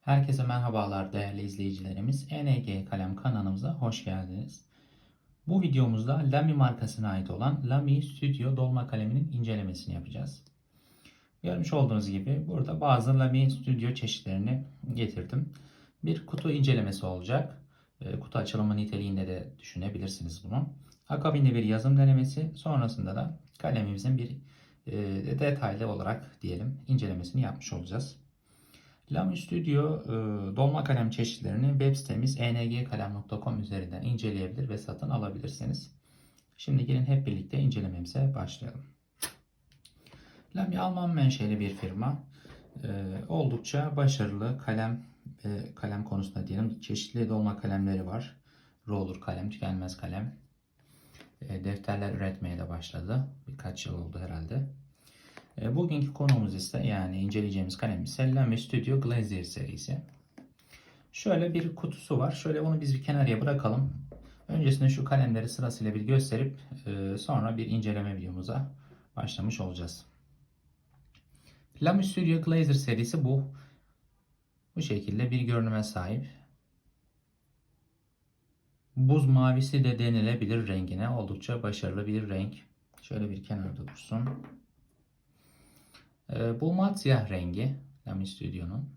Herkese merhabalar değerli izleyicilerimiz. ENG Kalem kanalımıza hoş geldiniz. Bu videomuzda Lamy markasına ait olan Lamy Studio dolma kaleminin incelemesini yapacağız. Görmüş olduğunuz gibi burada bazı Lamy Studio çeşitlerini getirdim. Bir kutu incelemesi olacak. E, Kutu açılımı niteliğinde de düşünebilirsiniz bunu. Akabinde bir yazım denemesi, sonrasında da kalemimizin bir e, detaylı olarak diyelim incelemesini yapmış olacağız. Lamy Studio e, dolma kalem çeşitlerini web sitemiz engkalem.com üzerinden inceleyebilir ve satın alabilirsiniz. Şimdi gelin hep birlikte incelememize başlayalım. Lamy Alman menşeli bir firma. E, oldukça başarılı kalem kalem konusunda diyelim. Çeşitli dolma kalemleri var. Roller kalem, tükenmez kalem. E, defterler üretmeye de başladı. Birkaç yıl oldu herhalde. E, Bugünkü konumuz ise yani inceleyeceğimiz kalem ise Lamy Studio Glazier serisi. Şöyle bir kutusu var. Şöyle onu biz bir kenarıya bırakalım. Öncesinde şu kalemleri sırasıyla bir gösterip e, sonra bir inceleme videomuza başlamış olacağız. Lamy Studio Glazier serisi bu. Bu şekilde bir görünüme sahip. Buz mavisi de denilebilir rengine. Oldukça başarılı bir renk. Şöyle bir kenarda dursun. Ee, bu mat siyah rengi Lamy Studio'nun.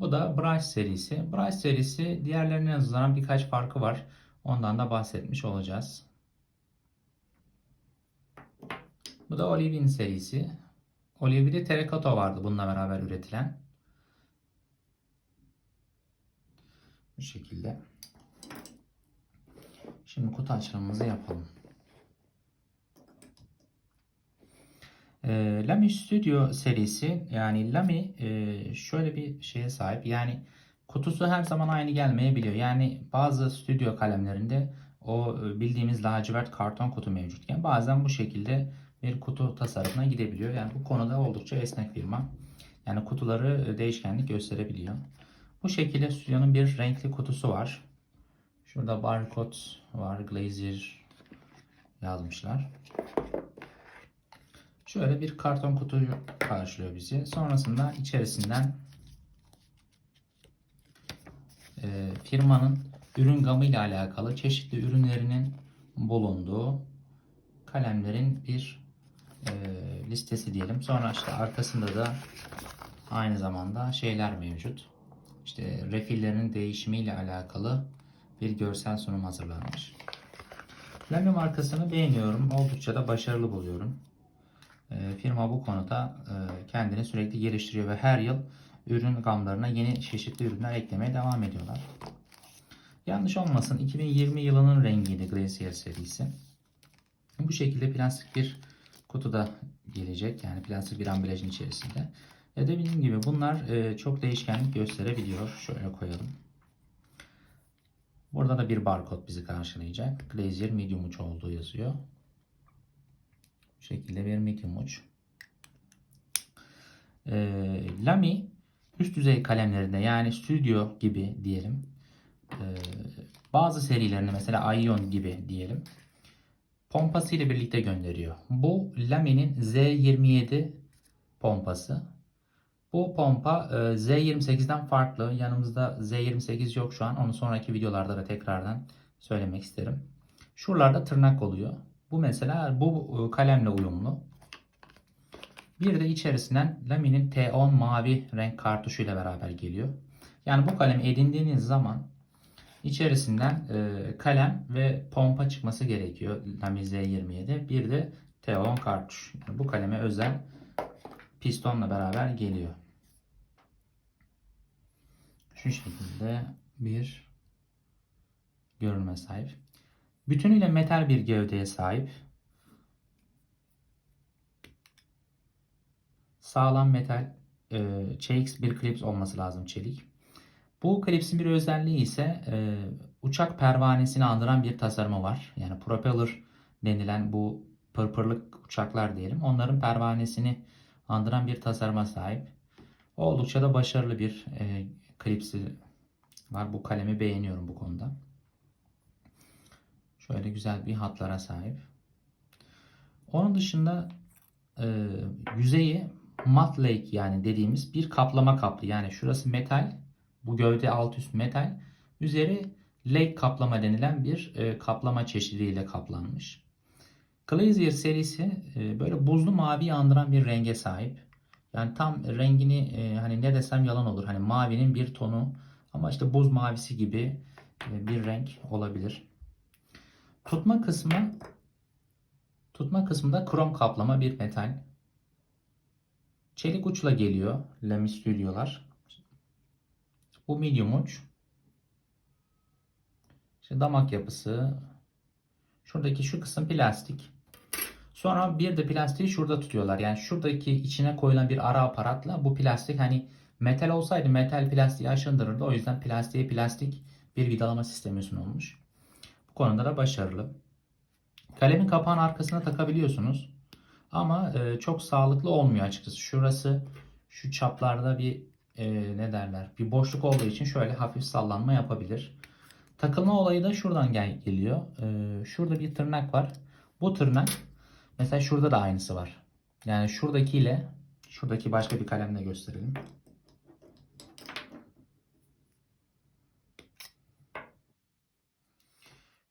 Bu da Brush serisi. Brush serisi diğerlerine nazaran birkaç farkı var. Ondan da bahsetmiş olacağız. Bu da Olivin serisi. Olivi'de Terracotta vardı bununla beraber üretilen. Bu şekilde. Şimdi kutu açılımımızı yapalım. E, Lamy Studio serisi yani Lamy e, şöyle bir şeye sahip. Yani kutusu her zaman aynı gelmeyebiliyor. Yani bazı stüdyo kalemlerinde o e, bildiğimiz lacivert karton kutu mevcutken bazen bu şekilde bir kutu tasarımına gidebiliyor. Yani bu konuda oldukça esnek firma. Yani kutuları e, değişkenlik gösterebiliyor. Bu şekilde stüdyonun bir renkli kutusu var. Şurada barkod var. Glazier yazmışlar. Şöyle bir karton kutu karşılıyor bizi. Sonrasında içerisinden e, firmanın ürün gamı ile alakalı çeşitli ürünlerinin bulunduğu kalemlerin bir e, listesi diyelim. Sonra işte arkasında da aynı zamanda şeyler mevcut. İşte refillerinin değişimiyle alakalı bir görsel sunum hazırlanmış. Lamy markasını beğeniyorum. Oldukça da başarılı buluyorum. E, firma bu konuda e, kendini sürekli geliştiriyor ve her yıl ürün gamlarına yeni çeşitli ürünler eklemeye devam ediyorlar. Yanlış olmasın 2020 yılının rengiydi Glacier serisi. Bu şekilde plastik bir kutuda gelecek. Yani plastik bir ambalajın içerisinde. Ya dediğim gibi bunlar e, çok değişkenlik gösterebiliyor. Şöyle koyalım. Burada da bir barkod bizi karşılayacak. Glazier medium uç olduğu yazıyor. Bu şekilde bir medium uç. E, Lamy üst düzey kalemlerinde yani Studio gibi diyelim. E, bazı serilerini mesela Ion gibi diyelim. Pompası ile birlikte gönderiyor. Bu Lamy'nin Z27 pompası. Bu pompa e, Z28'den farklı. Yanımızda Z28 yok şu an. Onu sonraki videolarda da tekrardan söylemek isterim. Şuralarda tırnak oluyor. Bu mesela bu e, kalemle uyumlu. Bir de içerisinden Lamy'nin T10 mavi renk kartuşuyla beraber geliyor. Yani bu kalemi edindiğiniz zaman içerisinden e, kalem ve pompa çıkması gerekiyor Lamy Z27. Bir de T10 kartuş. Yani bu kaleme özel pistonla beraber geliyor. Şu şekilde bir görünme sahip. Bütünüyle metal bir gövdeye sahip. Sağlam metal e, bir klips olması lazım çelik. Bu klipsin bir özelliği ise e, uçak pervanesini andıran bir tasarımı var. Yani propeller denilen bu pırpırlık uçaklar diyelim. Onların pervanesini andıran bir tasarıma sahip. Oldukça da başarılı bir e, klipsi var. Bu kalemi beğeniyorum bu konuda. Şöyle güzel bir hatlara sahip. Onun dışında e, yüzeyi mat lake yani dediğimiz bir kaplama kaplı. Yani şurası metal, bu gövde alt üst metal, üzeri lake kaplama denilen bir e, kaplama çeşidiyle kaplanmış. Glazier serisi e, böyle buzlu mavi andıran bir renge sahip. Yani tam rengini e, hani ne desem yalan olur. Hani mavinin bir tonu ama işte buz mavisi gibi e, bir renk olabilir. Tutma kısmı tutma kısmında krom kaplama bir metal. Çelik uçla geliyor Lamy Studio'lar. Bu medium uç. İşte damak yapısı. Şuradaki şu kısım plastik. Sonra bir de plastiği şurada tutuyorlar. Yani şuradaki içine koyulan bir ara aparatla bu plastik hani metal olsaydı metal plastiği aşındırırdı. O yüzden plastiğe plastik bir vidalama sistemi sunulmuş. Bu konuda da başarılı. Kalemin kapağın arkasına takabiliyorsunuz. Ama e, çok sağlıklı olmuyor açıkçası. Şurası şu çaplarda bir e, ne derler bir boşluk olduğu için şöyle hafif sallanma yapabilir. Takılma olayı da şuradan gel geliyor. E, şurada bir tırnak var. Bu tırnak mesela şurada da aynısı var. Yani şuradakiyle şuradaki başka bir kalemle gösterelim.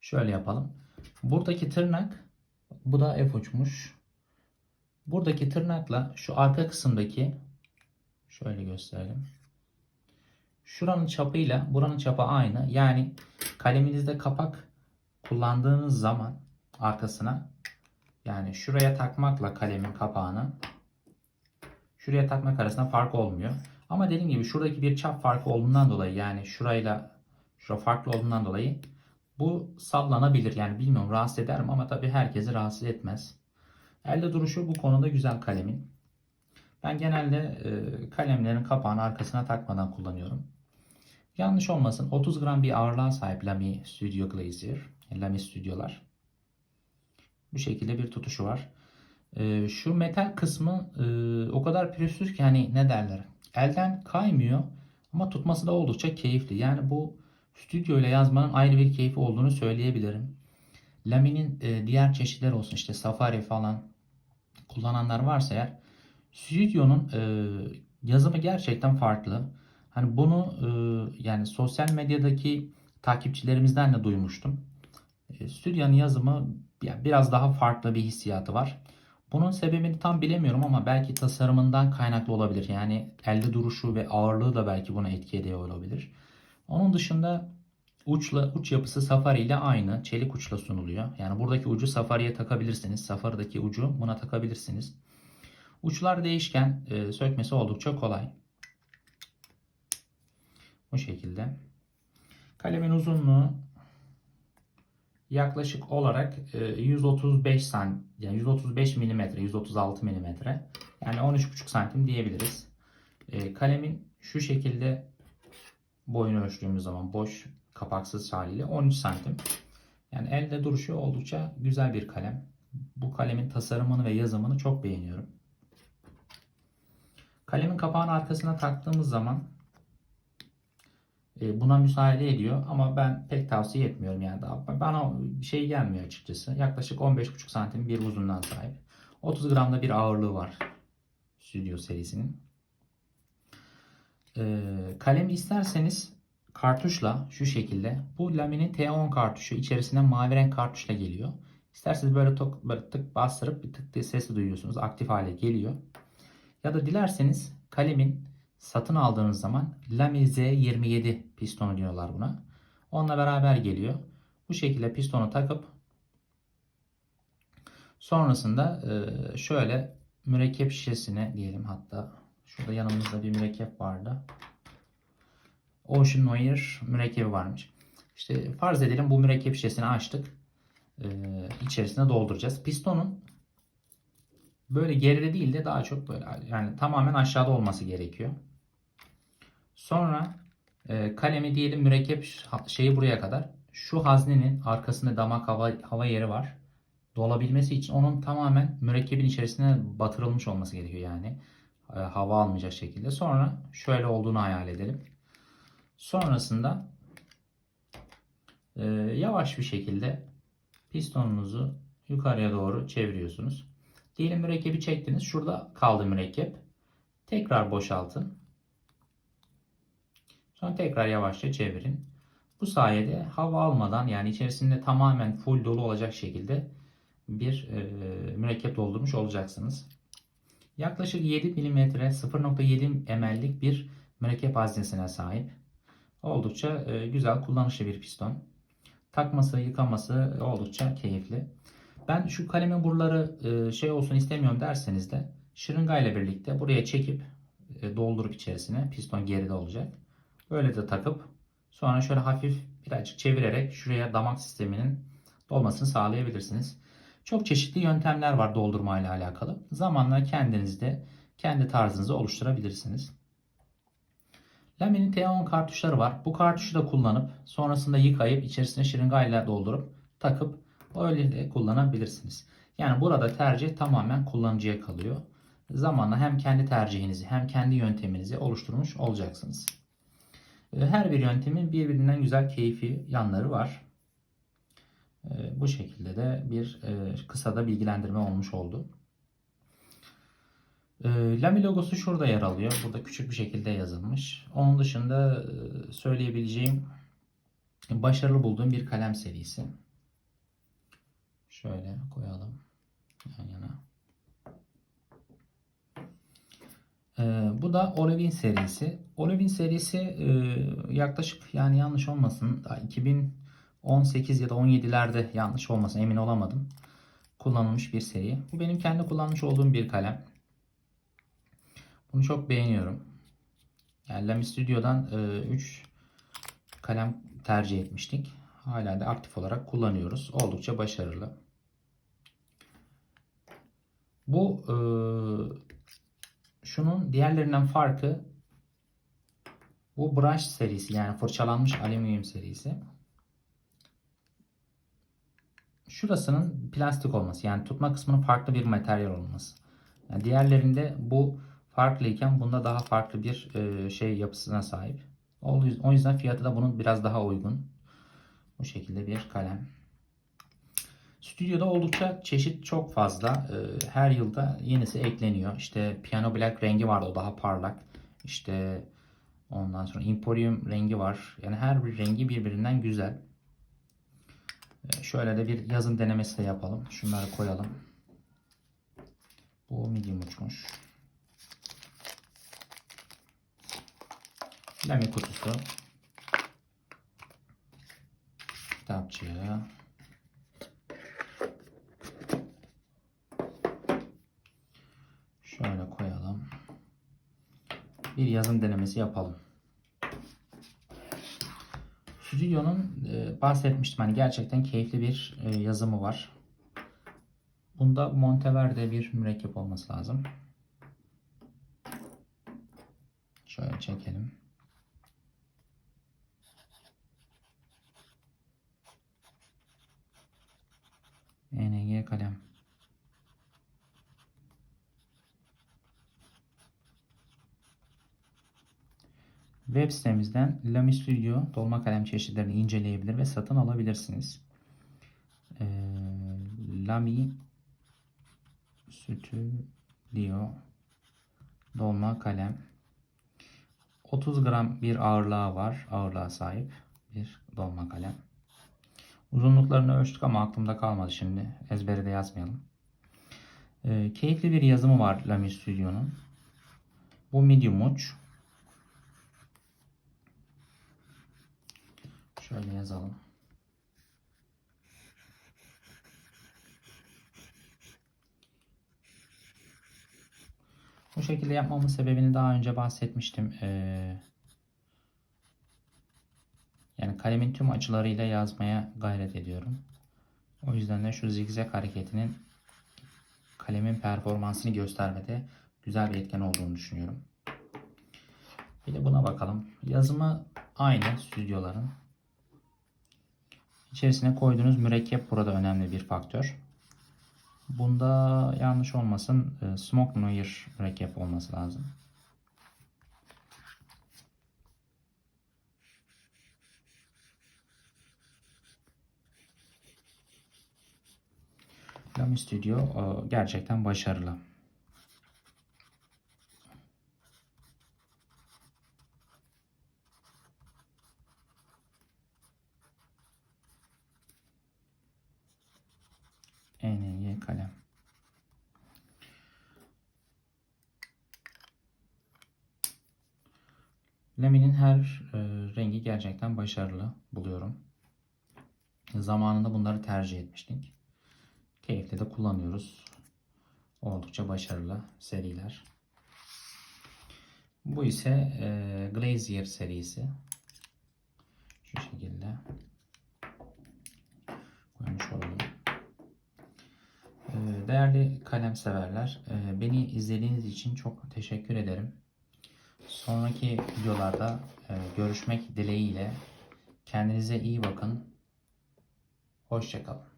Şöyle yapalım. Buradaki tırnak bu da F uçmuş. Buradaki tırnakla şu arka kısımdaki şöyle gösterelim. Şuranın çapıyla buranın çapı aynı. Yani kaleminizde kapak kullandığınız zaman arkasına yani şuraya takmakla kalemin kapağını şuraya takmak arasında fark olmuyor. Ama dediğim gibi şuradaki bir çap farkı olduğundan dolayı yani şurayla şura farklı olduğundan dolayı bu sallanabilir. Yani bilmiyorum rahatsız eder mi ama tabii herkesi rahatsız etmez. Elde duruşu bu konuda güzel kalemin. Ben genelde e, kalemlerin kapağını arkasına takmadan kullanıyorum. Yanlış olmasın 30 gram bir ağırlığa sahip Lamy Studio Glazier. Lamy Studio'lar. Bu şekilde bir tutuşu var. E, şu metal kısmı e, o kadar pürüzsüz ki hani ne derler. Elden kaymıyor ama tutması da oldukça keyifli. Yani bu stüdyo ile yazmanın ayrı bir keyfi olduğunu söyleyebilirim. Lami'nin e, diğer çeşitleri olsun işte Safari falan kullananlar varsa eğer stüdyonun e, yazımı gerçekten farklı. Hani bunu e, yani sosyal medyadaki takipçilerimizden de duymuştum. E, stüdyonun yazımı biraz daha farklı bir hissiyatı var. Bunun sebebini tam bilemiyorum ama belki tasarımından kaynaklı olabilir. Yani elde duruşu ve ağırlığı da belki buna etki ediyor olabilir. Onun dışında uçla uç yapısı Safari ile aynı. Çelik uçla sunuluyor. Yani buradaki ucu Safari'ye takabilirsiniz. Safari'deki ucu buna takabilirsiniz. Uçlar değişken. E, sökmesi oldukça kolay. Bu şekilde. Kalemin uzunluğu yaklaşık olarak 135 san yani 135 mm, 136 mm. Yani 13,5 santim diyebiliriz. E, kalemin şu şekilde boyunu ölçtüğümüz zaman boş kapaksız haliyle 13 santim. Yani elde duruşu oldukça güzel bir kalem. Bu kalemin tasarımını ve yazımını çok beğeniyorum. Kalemin kapağın arkasına taktığımız zaman e, buna müsaade ediyor ama ben pek tavsiye etmiyorum yani daha bana şey gelmiyor açıkçası. Yaklaşık 15,5 santim bir uzunluğuna sahip. 30 gramda bir ağırlığı var Studio serisinin. E, kalemi isterseniz kartuşla şu şekilde bu Lami'nin T10 kartuşu içerisinde mavi renk kartuşla geliyor. İsterseniz böyle, tok, böyle tık bastırıp bir tık diye sesi duyuyorsunuz. Aktif hale geliyor. Ya da dilerseniz kalemin satın aldığınız zaman Lamy Z27 pistonu diyorlar buna. Onunla beraber geliyor. Bu şekilde pistonu takıp sonrasında e, şöyle mürekkep şişesine diyelim hatta şurada yanımızda bir mürekkep vardı. Ocean Noir mürekkebi varmış. İşte farz edelim bu mürekkep şişesini açtık. Ee, içerisine dolduracağız. Pistonun böyle geride değil de daha çok böyle yani tamamen aşağıda olması gerekiyor. Sonra e, kalemi diyelim mürekkep şeyi buraya kadar. Şu haznenin arkasında damak hava, hava yeri var. Dolabilmesi için onun tamamen mürekkebin içerisine batırılmış olması gerekiyor yani. E, hava almayacak şekilde. Sonra şöyle olduğunu hayal edelim. Sonrasında e, yavaş bir şekilde pistonunuzu yukarıya doğru çeviriyorsunuz. Diyelim mürekkebi çektiniz. Şurada kaldı mürekkep. Tekrar boşaltın. Sonra tekrar yavaşça çevirin. Bu sayede hava almadan yani içerisinde tamamen full dolu olacak şekilde bir e, mürekkep doldurmuş olacaksınız. Yaklaşık 7 mm 0.7 ml'lik bir mürekkep haznesine sahip. Oldukça e, güzel kullanışlı bir piston. Takması, yıkaması oldukça keyifli. Ben şu kalemin buraları e, şey olsun istemiyorum derseniz de şırınga ile birlikte buraya çekip e, doldurup içerisine piston geride olacak. Böyle de takıp sonra şöyle hafif birazcık çevirerek şuraya damak sisteminin dolmasını sağlayabilirsiniz. Çok çeşitli yöntemler var doldurma ile alakalı. Zamanla kendiniz de kendi tarzınızı oluşturabilirsiniz. Lami'nin T10 kartuşları var. Bu kartuşu da kullanıp sonrasında yıkayıp içerisine şırıngayla doldurup takıp öyle de kullanabilirsiniz. Yani burada tercih tamamen kullanıcıya kalıyor. Zamanla hem kendi tercihinizi hem kendi yönteminizi oluşturmuş olacaksınız. Her bir yöntemin birbirinden güzel keyfi yanları var. Bu şekilde de bir kısa da bilgilendirme olmuş oldu. Lamy logosu şurada yer alıyor. Burada küçük bir şekilde yazılmış. Onun dışında söyleyebileceğim başarılı bulduğum bir kalem serisi. Şöyle koyalım yan yana. Bu da Olivin serisi. Olivin serisi yaklaşık yani yanlış olmasın 2018 ya da 17'lerde yanlış olmasın emin olamadım. Kullanılmış bir seri. Bu benim kendi kullanmış olduğum bir kalem. Bunu çok beğeniyorum. Yani Lamy Studio'dan 3 kalem tercih etmiştik. Hala da aktif olarak kullanıyoruz. Oldukça başarılı. Bu e, şunun diğerlerinden farkı bu brush serisi yani fırçalanmış alüminyum serisi. Şurasının plastik olması yani tutma kısmının farklı bir materyal olması. Yani diğerlerinde bu farklıyken bunda daha farklı bir e, şey yapısına sahip. O yüzden fiyatı da bunun biraz daha uygun. Bu şekilde bir kalem. Stüdyoda oldukça çeşit çok fazla. E, her yılda yenisi ekleniyor. İşte Piano Black rengi vardı o daha parlak. İşte ondan sonra Emporium rengi var. Yani her bir rengi birbirinden güzel. E, şöyle de bir yazım denemesi de yapalım. Şunları koyalım. Bu medium uçmuş. Lamy kutusu. Kitapçığı. Şöyle koyalım. Bir yazım denemesi yapalım. Stüdyonun e, bahsetmiştim hani gerçekten keyifli bir e, yazımı var. Bunda Monteverde bir mürekkep olması lazım. Şöyle çekelim. ENG kalem. Web sitemizden Lamy Studio dolma kalem çeşitlerini inceleyebilir ve satın alabilirsiniz. Ee, Lamy Studio dolma kalem 30 gram bir ağırlığı var. Ağırlığa sahip bir dolma kalem. Uzunluklarını ölçtük ama aklımda kalmadı şimdi. Ezbere de yazmayalım. Ee, keyifli bir yazımı var Lamy Studio'nun. Bu medium uç. Şöyle yazalım. Bu şekilde yapmamın sebebini daha önce bahsetmiştim. Ee, yani kalemin tüm açılarıyla yazmaya gayret ediyorum. O yüzden de şu zigzag hareketinin kalemin performansını göstermede güzel bir etken olduğunu düşünüyorum. Bir de buna bakalım. Yazımı aynı stüdyoların. İçerisine koyduğunuz mürekkep burada önemli bir faktör. Bunda yanlış olmasın e, Smoke Noir mürekkep olması lazım. Lamy Studio e, gerçekten başarılı. ENY kalem. Lami'nin her e, rengi gerçekten başarılı buluyorum. Zamanında bunları tercih etmiştik. Keyifle de kullanıyoruz. Oldukça başarılı seriler. Bu ise e, Glazier serisi. Değerli kalem severler, e, beni izlediğiniz için çok teşekkür ederim. Sonraki videolarda e, görüşmek dileğiyle. Kendinize iyi bakın. Hoşçakalın.